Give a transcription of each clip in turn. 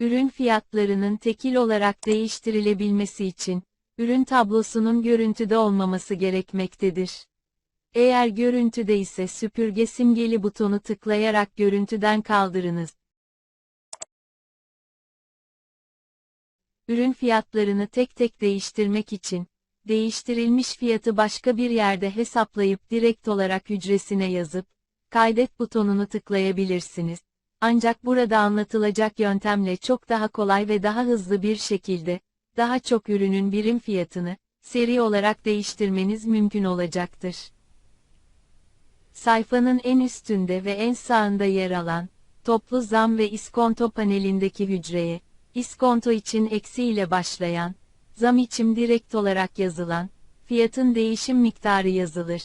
Ürün fiyatlarının tekil olarak değiştirilebilmesi için, ürün tablosunun görüntüde olmaması gerekmektedir. Eğer görüntüde ise süpürge simgeli butonu tıklayarak görüntüden kaldırınız. Ürün fiyatlarını tek tek değiştirmek için, değiştirilmiş fiyatı başka bir yerde hesaplayıp direkt olarak hücresine yazıp, kaydet butonunu tıklayabilirsiniz. Ancak burada anlatılacak yöntemle çok daha kolay ve daha hızlı bir şekilde, daha çok ürünün birim fiyatını, seri olarak değiştirmeniz mümkün olacaktır. Sayfanın en üstünde ve en sağında yer alan, toplu zam ve iskonto panelindeki hücreye, iskonto için eksi ile başlayan, zam için direkt olarak yazılan, fiyatın değişim miktarı yazılır.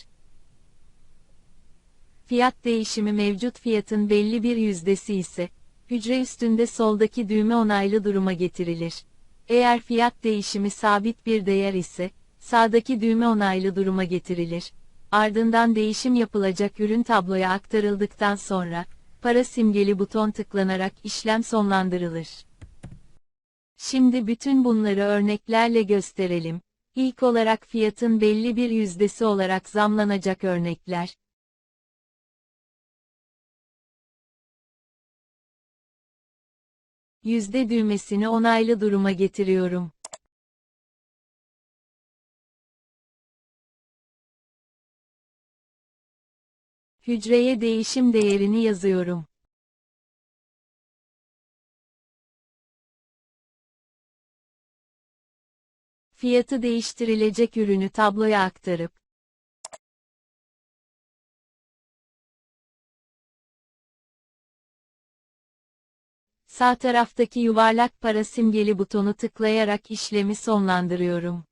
Fiyat değişimi mevcut fiyatın belli bir yüzdesi ise, hücre üstünde soldaki düğme onaylı duruma getirilir. Eğer fiyat değişimi sabit bir değer ise, sağdaki düğme onaylı duruma getirilir. Ardından değişim yapılacak ürün tabloya aktarıldıktan sonra, para simgeli buton tıklanarak işlem sonlandırılır. Şimdi bütün bunları örneklerle gösterelim. İlk olarak fiyatın belli bir yüzdesi olarak zamlanacak örnekler. Yüzde düğmesini onaylı duruma getiriyorum. Hücreye değişim değerini yazıyorum. Fiyatı değiştirilecek ürünü tabloya aktarıp, Sağ taraftaki yuvarlak para simgeli butonu tıklayarak işlemi sonlandırıyorum.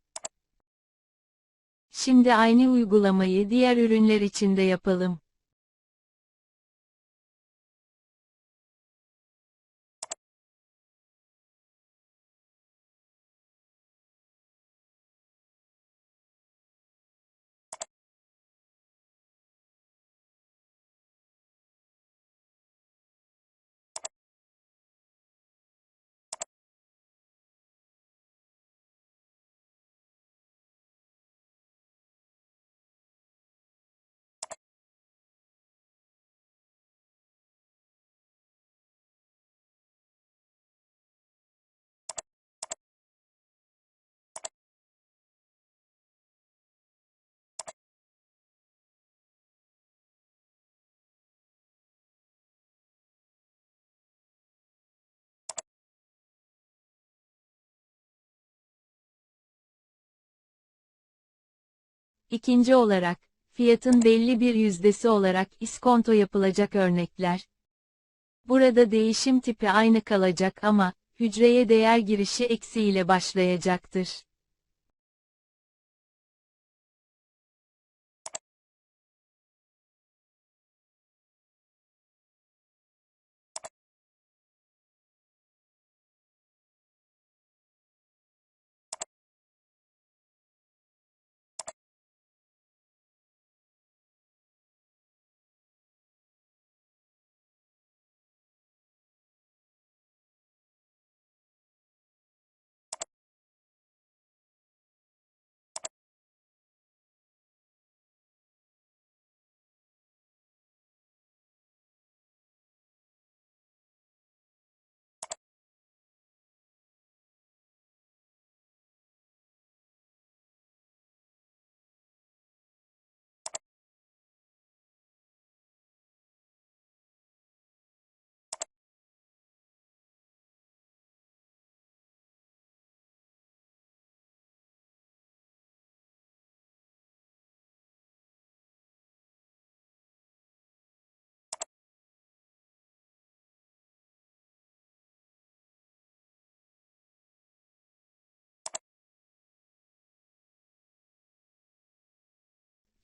Şimdi aynı uygulamayı diğer ürünler için de yapalım. İkinci olarak, fiyatın belli bir yüzdesi olarak iskonto yapılacak örnekler. Burada değişim tipi aynı kalacak ama, hücreye değer girişi eksi ile başlayacaktır.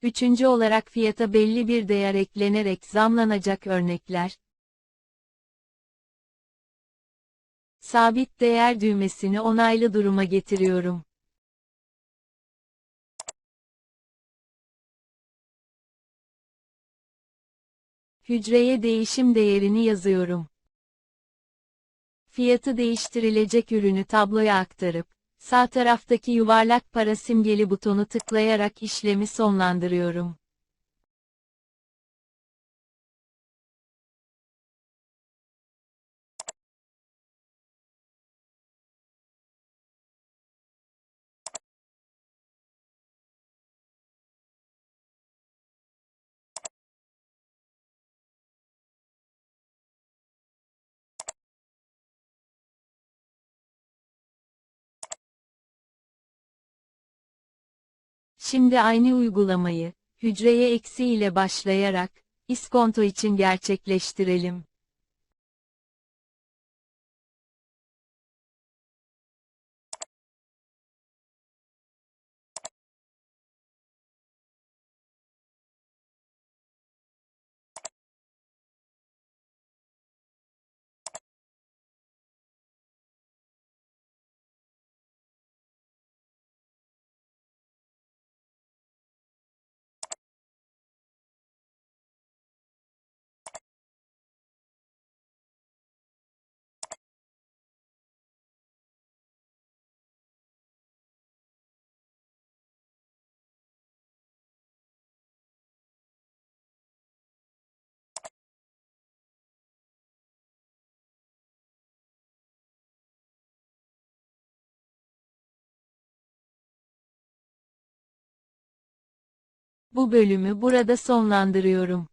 Üçüncü olarak fiyata belli bir değer eklenerek zamlanacak örnekler. Sabit değer düğmesini onaylı duruma getiriyorum. Hücreye değişim değerini yazıyorum. Fiyatı değiştirilecek ürünü tabloya aktarıp, sağ taraftaki yuvarlak para simgeli butonu tıklayarak işlemi sonlandırıyorum. Şimdi aynı uygulamayı, hücreye eksi ile başlayarak, iskonto için gerçekleştirelim. Bu bölümü burada sonlandırıyorum.